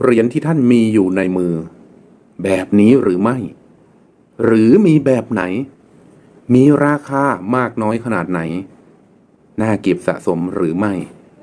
เหรียญที่ท่านมีอยู่ในมือ แบบนี้หรือไม่ หรือมีแบบไหน มีราคามากน้อยขนาดไหน น่าเก็บสะสมหรือไม่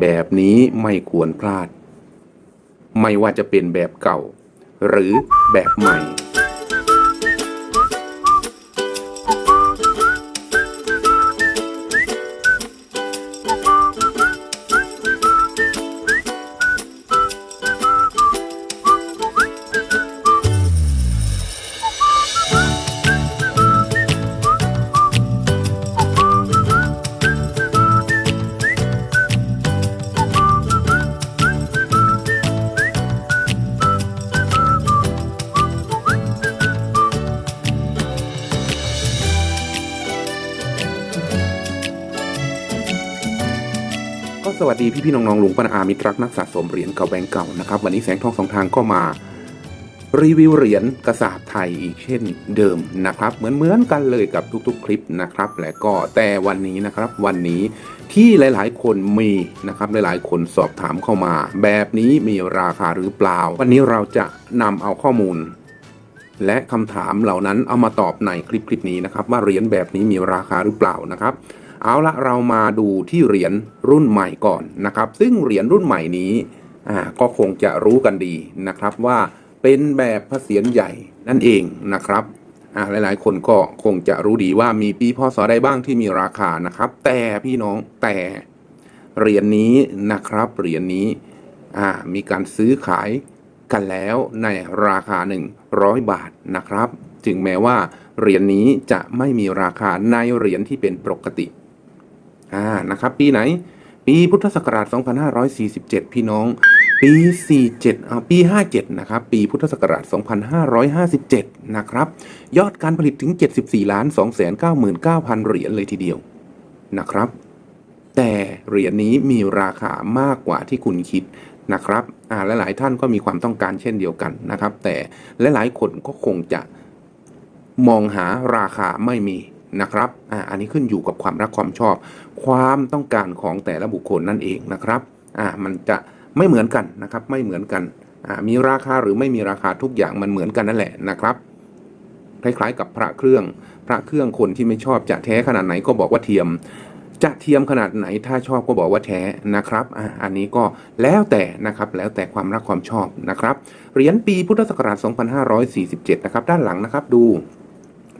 แบบนี้ไม่ควรพลาด ไม่ว่าจะเป็นแบบเก่า หรือแบบใหม่ ก็สวัสดีพี่พี่น้องๆลุงป้าอามิตรรักนักสะสมเหรียญเก่าแบงก์เก่านะครับ วันนี้แสงทองสองทางก็มารีวิวเหรียญกระสาบไทยอีกเช่นเดิมนะครับ เหมือนเหมือนกันเลยกับทุกๆ คลิปนะครับ และก็แต่วันนี้นะครับวันนี้ที่หลายๆ คนมีนะครับหลายๆ คนสอบถามเข้ามา แบบนี้มีราคาหรือเปล่า วันนี้เราจะนำเอาข้อมูล และคำถามเหล่านั้นเอามาตอบในคลิปคลิปนี้นะครับ ว่าเหรียญแบบนี้มีราคาหรือเปล่านะครับ เอาละเรามาดูที่เหรียญรุ่นใหม่ก่อนนะครับ ซึ่งเหรียญรุ่นใหม่นี้ก็คงจะรู้กันดีนะครับว่าเป็นแบบพระเศียรใหญ่นั่นเองนะครับอ่าหลายๆ คนก็คงจะรู้ดีว่ามีปีพศใดบ้างที่มีราคานะครับ แต่พี่น้องแต่เหรียญนี้นะครับเหรียญนี้มีการซื้อขายกันแล้วในราคา 100 บาทนะครับ ถึงแม้ว่าเหรียญนี้จะไม่มีราคาในเหรียญที่เป็นปกติ อ่านะครับ ปีไหน ปีพุทธศักราช 2547 พี่น้อง ปี 47อ่าปี 57 นะครับ ปีพุทธศักราช 2557 นะครับ ยอดการผลิตถึง 74ล้าน299,000 เหรียญเลยทีเดียวนะครับ แต่เหรียญนี้มีราคามากกว่าที่คุณคิดนะครับอ่าหลาย ๆ ท่านก็มีความต้องการเช่นเดียวกันนะครับ แต่หลาย ๆ คนก็คงจะมองหาราคาไม่มี นะครับอ่าอันนี้ขึ้นอยู่กับความรักความชอบ ความต้องการของแต่ละบุคคลนั่นเองนะครับอ่ามันจะไม่เหมือนกันนะครับ ไม่เหมือนกันอ่ามีราคาหรือไม่มีราคาทุกอย่างมันเหมือนกันนั่นแหละนะครับคล้ายๆกับพระเครื่อง พระเครื่องคนที่ไม่ชอบจะแท้ขนาดไหนก็บอกว่าเทียม จะเทียมขนาดไหนถ้าชอบก็บอกว่าแท้นะครับอ่าอันนี้ก็แล้วแต่นะครับ แล้วแต่ความรักความชอบนะครับ เหรียญปีพุทธศักราช 2547 นะครับ ด้านหลังนะครับดู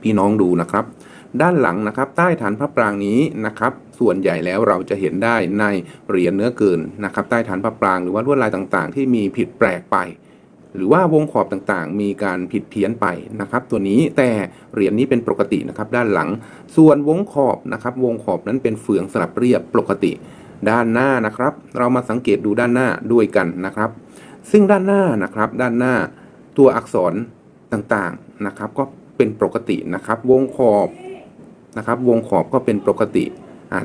พี่น้องดูนะครับ ด้านหลังนะครับ ใต้ฐานพระปรางนี้นะครับ ส่วนใหญ่แล้วเราจะเห็นได้ในเหรียญเนื้อเกินนะครับ ใต้ฐานพระปรางหรือว่าลวดลายต่างๆ ที่มีผิดแปลกไป หรือว่าวงขอบต่างๆ มีการผิดเพี้ยนไปนะครับ ตัวนี้แต่เหรียญนี้เป็นปกตินะครับ ด้านหลัง ส่วนวงขอบนะครับ วงขอบนั้นเป็นเฟืองสลับเรียบปกติ ด้านหน้านะครับ เรามาสังเกตดูด้านหน้าด้วยกันนะครับ ซึ่งด้านหน้านะครับ ด้านหน้าตัวอักษรต่างๆนะครับ ก็ เป็นปกตินะครับ วงขอบนะครับ วงขอบก็เป็นปกติ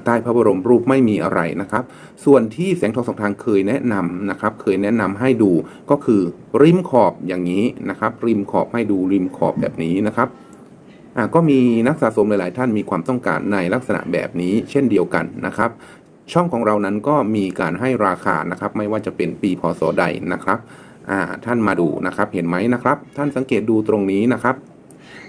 ใต้พระบรมรูปไม่มีอะไรนะครับ ส่วนที่แสงทองสองทางเคยแนะนำนะครับ เคยแนะนำให้ดูก็คือริมขอบอย่างนี้นะครับ ริมขอบให้ดูริมขอบแบบนี้นะครับก็มีนักสะสมหลาย ๆ ท่านมีความต้องการในลักษณะแบบนี้เช่นเดียวกันนะครับ ช่องของเรานั้นก็มีการให้ราคานะครับ ไม่ว่าจะเป็นปีพศใดนะครับท่านมาดูนะครับ เห็นไหมนะครับ ท่านสังเกตดูตรงนี้นะครับ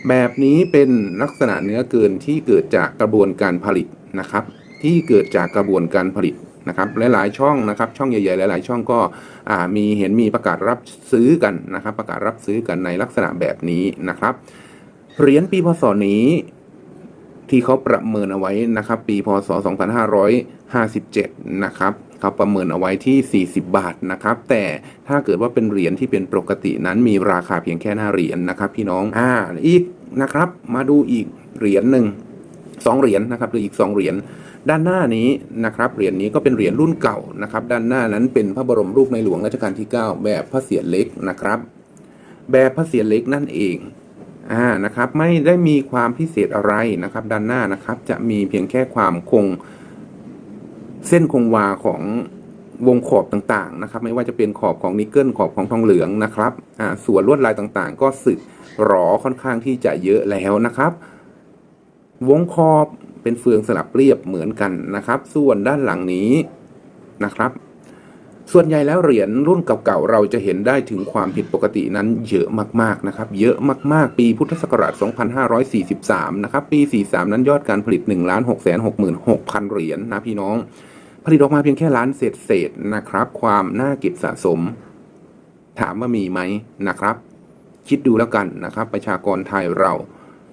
แบบนี้เป็นลักษณะเนื้อเกินที่เกิดจากกระบวนการผลิตนะครับ ที่เกิดจากกระบวนการผลิตนะครับหลายๆช่องนะครับช่องใหญ่ๆหลาย ๆ ช่องก็มีเห็นมีประกาศรับซื้อกันนะครับ ประกาศรับซื้อกันในลักษณะแบบนี้นะครับเหรียญปีพศนี้ที่เขาประเมินเอาไว้นะครับ ปีพศ 2557 นะครับ เขาประเมินเอาไว้ที่ 40 บาทนะครับ แต่ถ้าเกิดว่าเป็นเหรียญที่เป็นปกตินั้นมีราคาเพียงแค่หน้าเหรียญนะครับ พี่น้องอ่าอีกนะครับ มาดูอีกเหรียญหนึ่งสองเหรียญนะครับหรืออีกสองเหรียญด้านหน้านี้นะครับเหรียญนี้ก็เป็นเหรียญรุ่นเก่านะครับ ด้านหน้านั้นเป็นพระบรมรูปในหลวงรัชกาลที่ 9 แบบพระเศียรเล็กนะครับ แบบพระเศียรเล็กนั่นเองอ่านะครับไม่ได้มีความพิเศษอะไรนะครับ ด้านหน้านะครับจะมีเพียงแค่ความคง เส้นคงวาของวงขอบต่างๆนะครับ ไม่ว่าจะเป็นขอบของนิกเกิลขอบของทองเหลืองนะครับส่วนลวดลายต่างๆ ก็สึกหรอค่อนข้างที่จะเยอะแล้วนะครับ วงขอบเป็นเฟืองสลับเรียบเหมือนกันนะครับ ส่วนด้านหลังนี้นะครับ ส่วนใหญ่แล้วเหรียญรุ่นเก่าๆเราจะเห็นได้ถึงความผิดปกตินั้นเยอะมากๆนะครับ เยอะมากๆ ปีพุทธศักราช 2543 นะครับ ปี 43 นั้นยอดการผลิต 1 6 6 6 6 0เหรียญนะพี่น้อง ผลิตออกมาเพียงแค่ล้านเศษๆนะครับ ความน่าเก็บสะสม ถามว่ามีไหมนะครับ คิดดูแล้วกันนะครับ ประชากรไทยเรา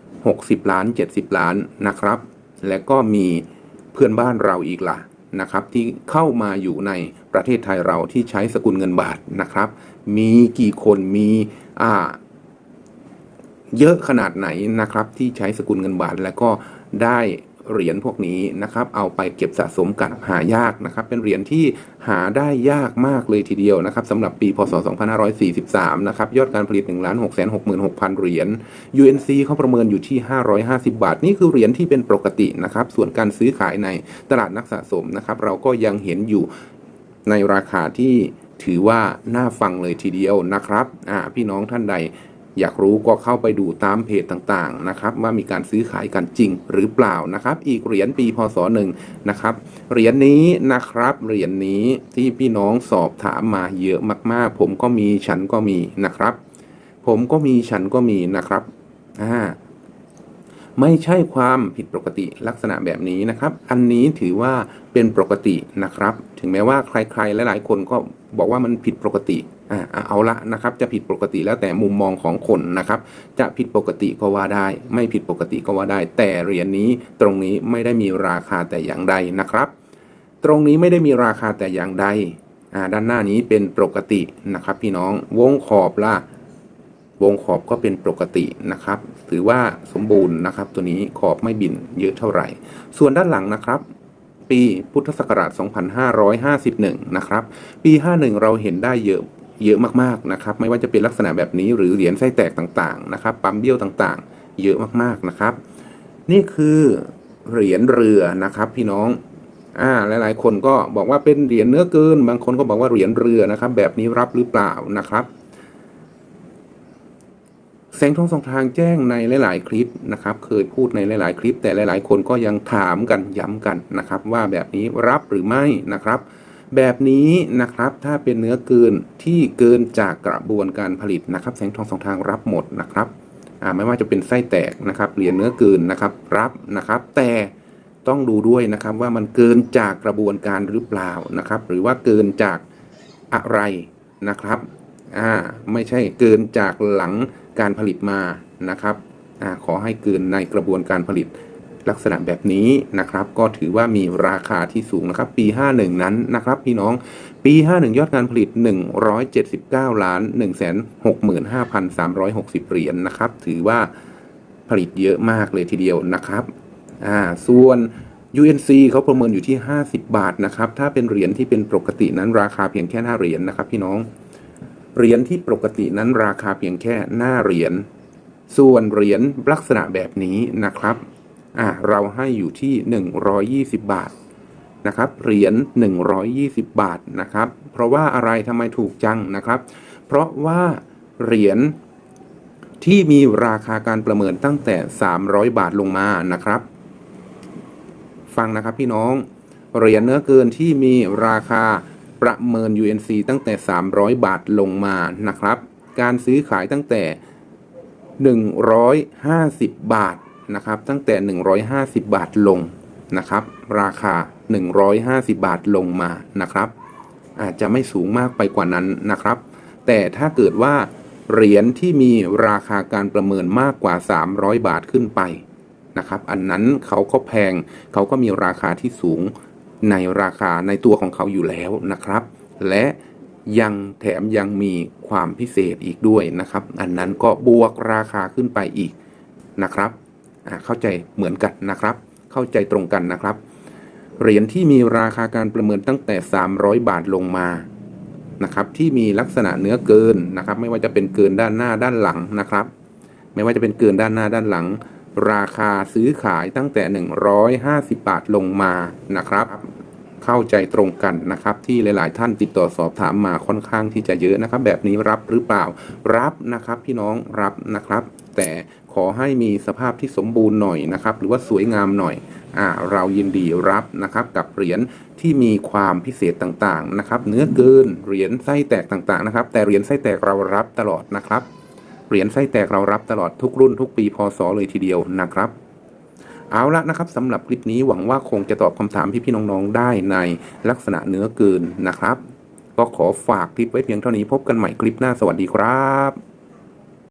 60 ล้าน 70 ล้านนะครับ และก็มีเพื่อนบ้านเราอีกล่ะนะครับ ที่เข้ามาอยู่ในประเทศไทยเราที่ใช้สกุลเงินบาทนะครับ มีกี่คนมีอ่าเยอะขนาดไหนนะครับที่ใช้สกุลเงินบาท แล้วก็ได้ เหรียญพวกนี้นะครับ เอาไปเก็บสะสมกันหายากนะครับ เป็นเหรียญที่หาได้ยากมากเลยทีเดียวนะครับสำหรับปีพศ 2543 นะครับ ยอดการผลิต1 6 6 6 6 0 0 เหรียญ UNC เขาประเมินอยู่ที่ 550 บาท นี่คือเหรียญที่เป็นปกตินะครับ ส่วนการซื้อขายในตลาดนักสะสมนะครับ เราก็ยังเห็นอยู่ในราคาที่ถือว่าน่าฟังเลยทีเดียวนะครับ พี่น้องท่านใด อยากรู้ก็เข้าไปดูตามเพจต่างๆนะครับว่ามีการซื้อขายกันจริงหรือเปล่านะครับ อีกเหรียญปีพศหนึ่งนะครับเหรียญนี้นะครับเหรียญนี้ที่พี่น้องสอบถามมาเยอะมากๆ ผมก็มีฉันก็มีนะครับ ผมก็มีฉันก็มีนะครับอ่า ไม่ใช่ความผิดปกติลักษณะแบบนี้นะครับ อันนี้ถือว่าเป็นปกตินะครับ ถึงแม้ว่าใครๆ หลายๆ คนก็บอกว่ามันผิดปกติอ่าเอาละนะครับ จะผิดปกติแล้วแต่มุมมองของคนนะครับ จะผิดปกติก็ว่าได้ ไม่ผิดปกติก็ว่าได้ แต่เหรียญนี้ตรงนี้ไม่ได้มีราคาแต่อย่างใดนะครับ ตรงนี้ไม่ได้มีราคาแต่อย่างใดด้านหน้านี้เป็นปกตินะครับ พี่น้องวงขอบล่ะ วงขอบก็เป็นปกตินะครับ ถือว่าสมบูรณ์นะครับ ตัวนี้ขอบไม่บินเยอะเท่าไหร่ ส่วนด้านหลังนะครับ ปีพุทธศักราช 2551 นะครับ ปี 51 เราเห็นได้เยอะเยอะมากๆนะครับ ไม่ว่าจะเป็นลักษณะแบบนี้หรือเหรียญไส้แตกต่างๆนะครับ ปั๊มเบี้ยวต่างๆ เยอะมากๆนะครับ นี่คือเหรียญเรือนะครับพี่น้องอ่าหลายๆ คนก็บอกว่าเป็นเหรียญเนื้อเกิน บางคนก็บอกว่าเหรียญเรือนะครับ แบบนี้รับหรือเปล่านะครับ แสงทองสองทางแจ้งในหลาย ๆ คลิปนะครับ เคยพูดในหลาย ๆ คลิป แต่หลาย ๆ คนก็ยังถามกันย้ำกันนะครับ ว่าแบบนี้รับหรือไม่นะครับ แบบนี้นะครับถ้าเป็นเนื้อเกินที่เกินจากกระบวนการผลิตนะครับ แสงทองสองทางรับหมดนะครับไม่ว่าจะเป็นไส้แตกนะครับเหรียญเนื้อเกินนะครับ รับนะครับ แต่ต้องดูด้วยนะครับว่ามันเกินจากกระบวนการหรือเปล่านะครับ หรือว่าเกินจากอะไรนะครับอ่าไม่ใช่เกินจากหลัง การผลิตมานะครับอขอให้เกินในกระบวนการผลิตลักษณะแบบนี้นะครับ ก็ถือว่ามีราคาที่สูงนะครับ ปี 51 นั้นนะครับ พี่น้องปี 51 ยอดการผลิต 179 ล้าน 165,360 เหรียญนะครับ ถือว่าผลิตเยอะมากเลยทีเดียวนะครับอ่าส่วน UNC เขาประเมินอยู่ที่ 50 บาทนะครับ ถ้าเป็นเหรียญที่เป็นปกตินั้นราคาเพียงแค่หน้าเหรียญนะครับ พี่น้อง เหรียญที่ปกตินั้นราคาเพียงแค่หน้าเหรียญ ส่วนเหรียญลักษณะแบบนี้นะครับอ่าเราให้อยู่ที่ 120 บาทนะครับเหรียญ120 บาทนะครับ เพราะว่าอะไรทำไมถูกจังนะครับ เพราะว่าเหรียญที่มีราคาการประเมินตั้งแต่ 300 บาทลงมานะครับ ฟังนะครับพี่น้อง เหรียญเนื้อเกินที่มีราคา ประเมิน UNC ตั้งแต่ 300 บาทลงมานะครับ การซื้อขายตั้งแต่ 150 บาทนะครับ ตั้งแต่ 150 บาทลงนะครับ ราคา 150 บาทลงมานะครับ อาจจะไม่สูงมากไปกว่านั้นนะครับ แต่ถ้าเกิดว่าเหรียญที่มีราคาการประเมินมากกว่า 300 บาทขึ้นไปนะครับ อันนั้นเขาก็แพงเขาก็มีราคาที่สูง ในราคาในตัวของเขาอยู่แล้วนะครับ และยังแถมยังมีความพิเศษอีกด้วยนะครับ อันนั้นก็บวกราคาขึ้นไปอีกนะครับเข้าใจเหมือนกันนะครับ เข้าใจตรงกันนะครับ เหรียญที่มีราคาการประเมินตั้งแต่ 300 บาทลงมานะครับ ที่มีลักษณะเนื้อเกินนะครับ ไม่ว่าจะเป็นเกินด้านหน้าด้านหลังนะครับ ไม่ว่าจะเป็นเกินด้านหน้าด้านหลัง ราคาซื้อขายตั้งแต่ 150 บาทลงมานะครับ เข้าใจตรงกันนะครับ ที่หลาย ๆ ท่านติดต่อสอบถามมาค่อนข้างที่จะเยอะนะครับ แบบนี้รับหรือเปล่ารับนะครับ พี่น้องรับนะครับ แต่ขอให้มีสภาพที่สมบูรณ์หน่อยนะครับ หรือว่าสวยงามหน่อยอ่าเรายินดีรับนะครับ กับเหรียญที่มีความพิเศษต่าง ๆ นะครับ เนื้อเกินเหรียญไส้แตกต่าง ๆ นะครับ แต่เหรียญไส้แตกเรารับตลอดนะครับ เหรียญไส้แตกเรารับตลอดทุกรุ่นทุกปีพศเลยทีเดียวนะครับเอาละนะครับสำหรับคลิปนี้หวังว่าคงจะตอบคำถามพี่ๆน้องๆได้ในลักษณะเนื้อเกินนะครับ ก็ขอฝากคลิปไว้เพียงเท่านี้พบกันใหม่คลิปหน้าสวัสดีครับ